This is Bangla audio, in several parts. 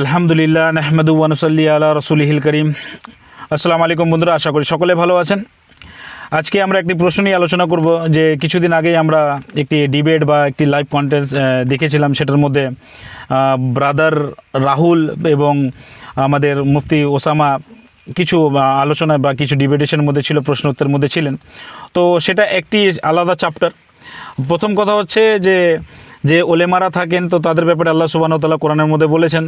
আলহামদুলিল্লাহ নাহমেদু ওয়ানুসল্লি আলা রসুলিহিল করিম। আসসালামু আলাইকুম বন্ধুরা আশা করি সকলে ভালো আছেন। আজকে আমরা একটি প্রশ্ন নিয়ে আলোচনা করব যে কিছুদিন আগেই আমরা একটি ডিবেট বা একটি লাইভ কন্টেন্ট দেখেছিলাম সেটার মধ্যে ব্রাদার রাহুল এবং আমাদের মুফতি ওসামা কিছু আহ, আলোচনায় বা কিছু ডিবেটেশনের মধ্যে ছিল প্রশ্ন প্রশ্নোত্তরের মধ্যে ছিলেন। তো সেটা একটি আলাদা চ্যাপ্টার প্রথম কথা হচ্ছে যে যে ওলেমারা থাকেন, তো তাদের ব্যাপারে আল্লাহ সুবাহ তাল্লাহ কোরআনের মধ্যে বলেছেন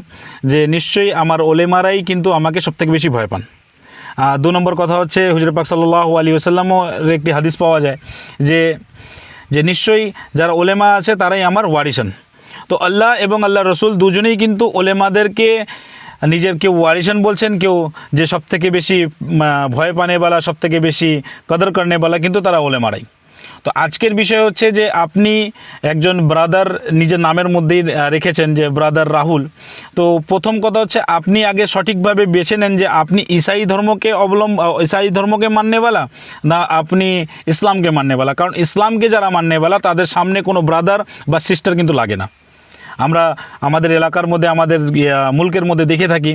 যে, নিশ্চয়ই আমার ওলেমারাই কিন্তু আমাকে সবথেকে বেশি ভয় পান। দু নম্বর কথা হচ্ছে, হুজুর পাক সাল্লাহ আলী আসাল্লামও একটি হাদিস পাওয়া যায় যে যে নিশ্চয়ই যারা ওলেমা আছে, তারাই আমার ওয়ারিসান তো আল্লাহ এবং আল্লাহ রসুল দুজনেই কিন্তু ওলেমাদেরকে নিজের কেউ ওয়ারিসান বলছেন, কেউ যে সব থেকে বেশি ভয় পানেওয়ালা সব থেকে বেশি কদর করনেওয়ালা কিন্তু তারা ওলেমারাই। তো আজকের বিষয় হচ্ছে যে আপনি একজন ব্রাদার নিজের নামের মধ্যেই রেখেছেন যে ব্রাদার রাহুল। তো প্রথম কথা হচ্ছে আপনি আগে সঠিকভাবে বেছে নেন যে আপনি ইসাই ধর্মকে অবলম্ব ইসাই ধর্মকে মান্যবালা না আপনি ইসলামকে মান্যবালা। কারণ ইসলামকে যারা মান্যবালা, তাদের সামনে কোনো ব্রাদার বা সিস্টার কিন্তু লাগে না। আমরা আমাদের এলাকার মধ্যে, আমাদের মুলকের মধ্যে দেখে থাকি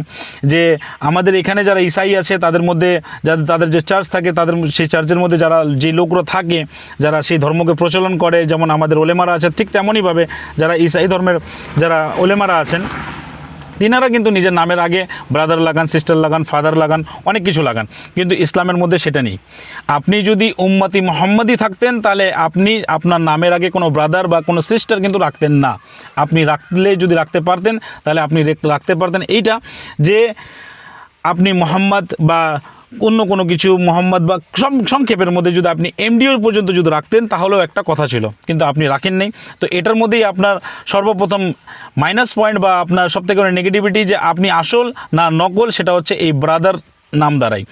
যে আমাদের এখানে যারা ইসাই আছে, তাদের মধ্যে যাদের, তাদের যে চার্চ থাকে, তাদের সেই চার্চের মধ্যে যারা, যে লোকরা থাকে, যারা সেই ধর্মকে প্রচলন করে, যেমন আমাদের ওলেমারা আছে, ঠিক তেমনইভাবে যারা ইসাই ধর্মের যারা ওলেমারা আছেন তিনারা কিন্তু নিজের নামের আগে ব্রাদার লাগান সিস্টার লাগান ফাদার লাগান, অনেক কিছু লাগান। কিন্তু ইসলামের মধ্যে সেটা নেই। আপনি যদি উম্মতি মোহাম্মদই থাকতেন, তাহলে আপনি আপনার নামের আগে কোনো ব্রাদার বা কোনো সিস্টার কিন্তু রাখতেন না। আপনি রাখলে যদি রাখতে পারতেন, তাহলে আপনি রাখতে পারতেন। এইটা যে আপনি মোহাম্মদ বা অন্য কোনো কিছু, মোহাম্মদ বা সংক্ষেপের মধ্যে যদি আপনি এমডিও পর্যন্ত যদি রাখতেন, তাহলেও একটা কথা ছিল। কিন্তু আপনি রাখেন নেই। তো এটার মধ্যেই আপনার সর্বপ্রথম মাইনাস পয়েন্ট বা আপনার সবথেকে নেগেটিভিটি যে আপনি আসল না নকল, সেটা হচ্ছে এই ব্রাদার নাম দ্বারাই